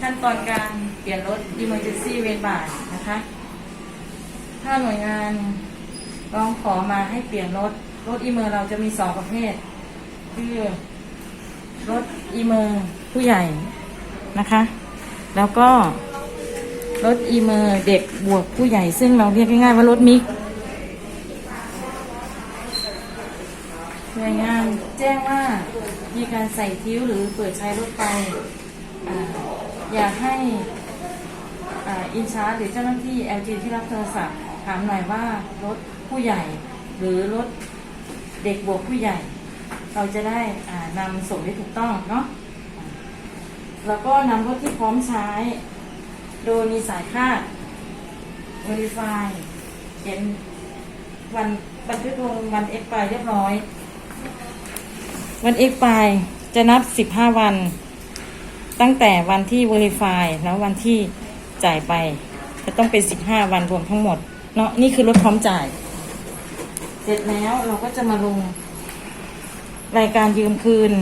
ขั้นตอนการเปลี่ยนรถ emergency เวนบาทนะคะ ถ้าหน่วยงานร้องขอมาให้เปลี่ยนรถ รถอีเมอร์เราจะมีสองประเภท คือ รถอีเมอร์ผู้ใหญ่นะคะ แล้วก็รถอีเมอร์เด็กบวกผู้ใหญ่ ซึ่งเราเรียกง่ายๆว่ารถมิกหน่วยงานแจ้งว่ามีการใส่ทิ้วหรือเปิดใช้รถไฟ อยากให้อินชาร์หรือเจ้าหน้าที่ LG ที่รับโทรศัพท์ถามหน่อยว่ารถผู้ใหญ่ หรือรถเด็กบวกผู้ใหญ่ เราจะได้อ่านำส่งได้ถูกต้องเนาะแล้วก็นำรถที่พร้อมใช้ โดยมีสายคาด Verify เขียนวันบันทึกลงวันเอ็กไปเรียบร้อย วันเอ็กไปจะนับ 15 วัน ตั้งแต่วันที่ Verify แล้ววันที่จ่ายไป จะต้องเป็น 15 วันรวมทั้งหมด เนาะนี่คือรถพร้อมจ่าย เสร็จแล้วเราก็จะมาลง รายการยืมคืน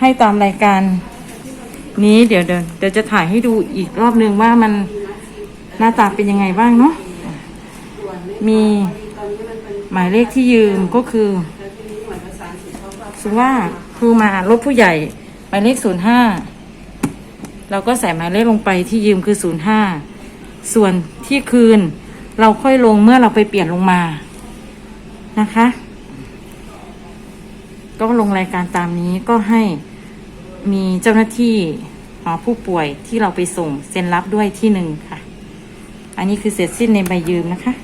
ให้ตามรายการนี้เดี๋ยวเดี๋ยวเดี๋ยวจะถ่ายให้ดูอีกรอบนึงว่ามันหน้าตาเป็นยังไงบ้างเนาะมีหมายเลขที่ยืมก็คือสมมติว่าครูมา รถผู้ใหญ่ หมายเลขศูนย์ห้าเราก็ใส่หมายเลขลงไปที่ยืมคือศูนย์ห้าส่วนที่คืนเราค่อยลงเมื่อเราไปเปลี่ยนลงมานะคะ ก็ลงรายการตามนี้ก็ให้มีเจ้าหน้าที่หอผู้ป่วยที่เราไปส่งเซ็นรับด้วยที่หนึ่งค่ะ อันนี้คือเสร็จสิ้นในใบยืมนะคะ